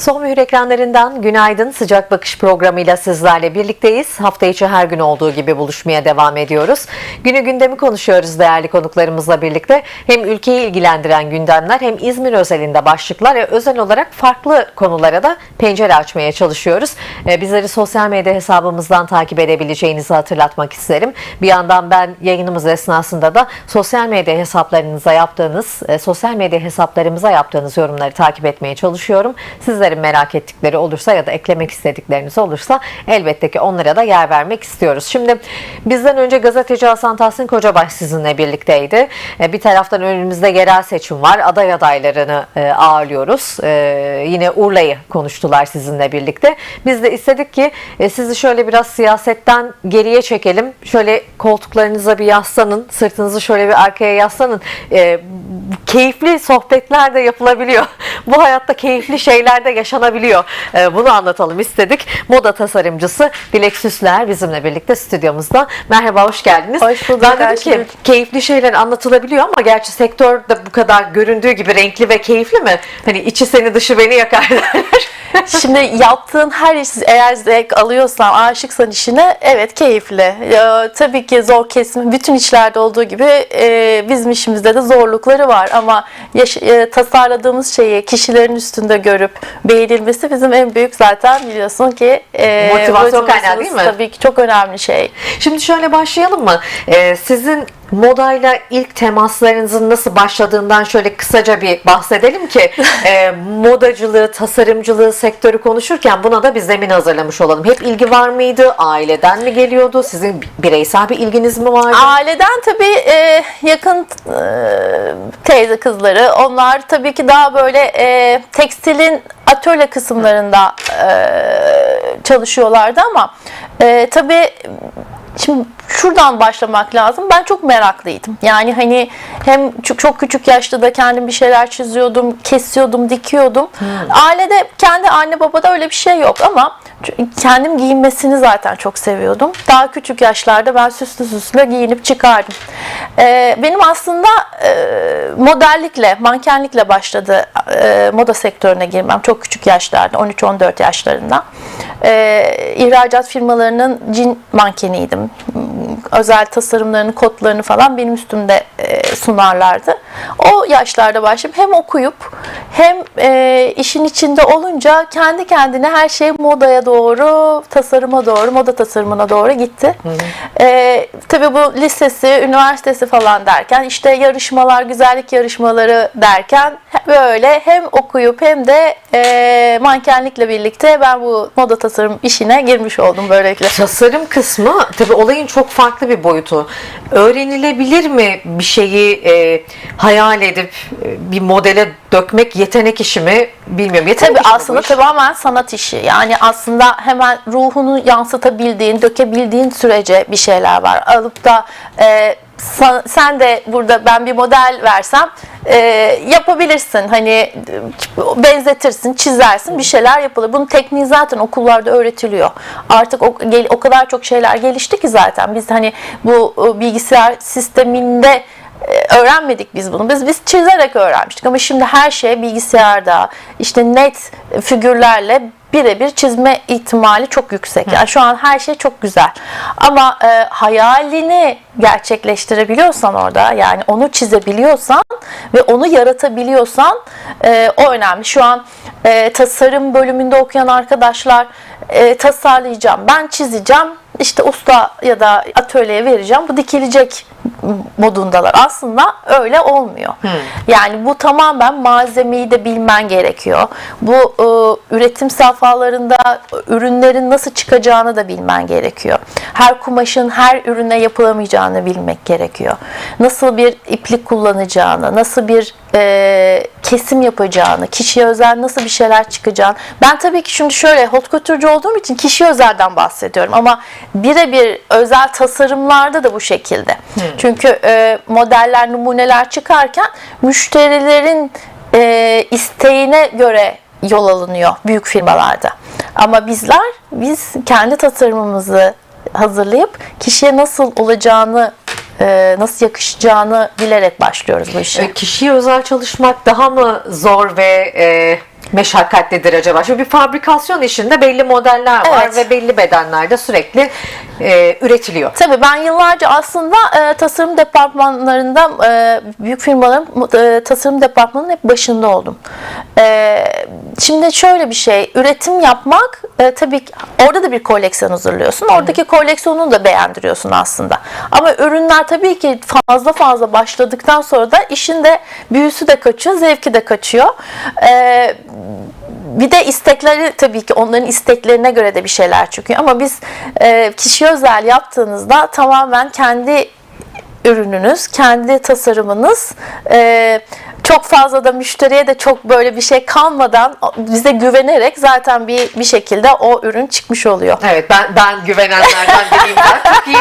Son mühür ekranlarından günaydın sıcak bakış programıyla sizlerle birlikteyiz. Hafta içi her gün olduğu gibi buluşmaya devam ediyoruz. Günü gündemi konuşuyoruz değerli konuklarımızla birlikte. Hem ülkeyi ilgilendiren gündemler hem İzmir özelinde başlıklar ve özel olarak farklı konulara da pencere açmaya çalışıyoruz. Ee, Bizleri sosyal medya hesabımızdan takip edebileceğinizi hatırlatmak isterim. Bir yandan ben yayınımız esnasında da sosyal medya hesaplarınıza yaptığınız, e, sosyal medya hesaplarımıza yaptığınız yorumları takip etmeye çalışıyorum. Sizlerin merak ettikleri olursa ya da eklemek istedikleriniz olursa elbette ki onlara da yer vermek istiyoruz. Şimdi bizden önce gazeteci Hasan Tahsin Kocabaş sizinle birlikteydi. E, Bir taraftan önümüzde yerel seçim var. Aday adaylarını e, ağırlıyoruz. E, Yine Urla'yı konuştular sizinle birlikte. Biz de istedik ki sizi şöyle biraz siyasetten geriye çekelim. Şöyle koltuklarınıza bir yaslanın, sırtınızı şöyle bir arkaya yaslanın. Keyifli sohbetler de yapılabiliyor. Bu hayatta keyifli şeyler de yaşanabiliyor. E, bunu anlatalım istedik. Moda tasarımcısı Dilek Süsler bizimle birlikte stüdyomuzda. Merhaba, hoş geldiniz. Hoş bulduk, Ben dedim ki keyifli şeyler anlatılabiliyor ama gerçi sektörde bu kadar göründüğü gibi renkli ve keyifli mi? Hani içi seni dışı beni yakar derler. Şimdi yaptığın her iş eğer zevk alıyorsan, aşıksan işine evet keyifli. Ya, tabii ki zor kesim bütün işlerde olduğu gibi e, bizim işimizde de zorlukları var ama yaş- e, tasarladığımız şeyi kişilerin üstünde görüp beğenilmesi bizim en büyük zaten biliyorsun ki e, Motivasyon kaynağı değil mi? Tabii ki çok önemli şey. Şimdi şöyle başlayalım mı? Ee, sizin modayla ilk temaslarınızın nasıl başladığından şöyle kısaca bir bahsedelim ki e, modacılığı, tasarımcılığı sektörü konuşurken buna da bir zemin hazırlamış olalım. Hep ilgi var mıydı? Aileden mi geliyordu? Sizin bireysel bir ilginiz mi vardı? Aileden tabii e, yakın e, teyze kızları onlar tabii ki daha böyle e, tekstilin atölye kısımlarında e, çalışıyorlardı ama e, tabii Şimdi şuradan başlamak lazım. Ben çok meraklıydım. Yani hani hem çok, çok küçük yaşta da kendim bir şeyler çiziyordum, kesiyordum, dikiyordum. Ailede kendi anne babada öyle bir şey yok ama kendim giyinmesini zaten çok seviyordum. Daha küçük yaşlarda ben süslü süslü giyinip çıkardım. Ee, benim aslında e, modellikle, mankenlikle başladı e, moda sektörüne girmem. Çok küçük yaşlarda, 13-14 yaşlarında. Ee, ihracat firmalarının cin mankeniydim. Özel tasarımlarını, kodlarını falan benim üstümde e, sunarlardı. O yaşlarda başlayıp hem okuyup hem e, işin içinde olunca kendi kendine her şey modaya doğru, tasarıma doğru, moda tasarımına doğru gitti. E, tabii bu lisesi, üniversitesi falan derken işte yarışmalar, güzellik yarışmaları derken böyle hem okuyup hem de e, mankenlikle birlikte ben bu moda tasarım işine girmiş oldum böylelikle. Tasarım kısmı tabii olayın çok farklı bir boyutu. Öğrenilebilir mi bir şeyi e, hayal edip e, bir modele dökmek yetenek işi mi bilmiyorum. Yetenek Tabii işi aslında tamamen sanat işi. Yani aslında hemen ruhunu yansıtabildiğin, dökebildiğin sürece bir şeyler var. Alıp da e, sen de burada ben bir model versem e, yapabilirsin. Hani benzetirsin, çizersin, bir şeyler yapılır. Bunun tekniği zaten okullarda öğretiliyor. Artık o, o kadar çok şeyler gelişti ki zaten. Biz hani bu e, bilgisayar sisteminde öğrenmedik biz bunu. Biz biz çizerek öğrenmiştik ama şimdi her şey bilgisayarda işte net figürlerle birebir çizme ihtimali çok yüksek. Yani şu an her şey çok güzel. Ama e, hayalini gerçekleştirebiliyorsan orada yani onu çizebiliyorsan ve onu yaratabiliyorsan e, o önemli. Şu an e, tasarım bölümünde okuyan arkadaşlar e, tasarlayacağım, ben çizeceğim, işte usta ya da atölyeye vereceğim, bu dikilecek modundalar. Aslında öyle olmuyor. Yani bu tamamen malzemeyi de bilmen gerekiyor. Bu e, üretim safhalarında ürünlerin nasıl çıkacağını da bilmen gerekiyor. Her kumaşın her ürüne yapılamayacağını bilmek gerekiyor. Nasıl bir iplik kullanacağını, nasıl bir e, kesim yapacağını, kişiye özel nasıl bir şeyler çıkacağını. Ben tabii ki şimdi şöyle couture'cu olduğum için kişiye özelden bahsediyorum ama birebir özel tasarımlarda da bu şekilde. Çünkü e, modeller, numuneler çıkarken müşterilerin e, isteğine göre yol alınıyor büyük firmalarda. Ama bizler biz kendi tasarımımızı hazırlayıp kişiye nasıl olacağını e, nasıl yakışacağını bilerek başlıyoruz bu işe. E, Kişiye özel çalışmak daha mı zor ve e, meşakkatlidir acaba? Çünkü bir fabrikasyon işinde belli modeller var Evet. ve belli bedenlerde sürekli e, üretiliyor. Tabii ben yıllarca aslında e, tasarım departmanlarında e, büyük firmaların e, tasarım departmanının hep başında oldum. E, şimdi şöyle bir şey, üretim yapmak e, tabii ki orada da bir koleksiyon hazırlıyorsun. Oradaki koleksiyonu da beğendiriyorsun aslında. Ama ürünler tabii ki fazla fazla başladıktan sonra da işin de büyüsü de kaçıyor, zevki de kaçıyor. E, bir de istekleri tabii ki onların isteklerine göre de bir şeyler çıkıyor ama biz e, kişi özel yaptığınızda tamamen kendi ürününüz, kendi tasarımınız e, çok fazla da müşteriye de çok böyle bir şey kalmadan bize güvenerek zaten bir bir şekilde o ürün çıkmış oluyor. Evet ben ben güvenenlerden biriyim. Ben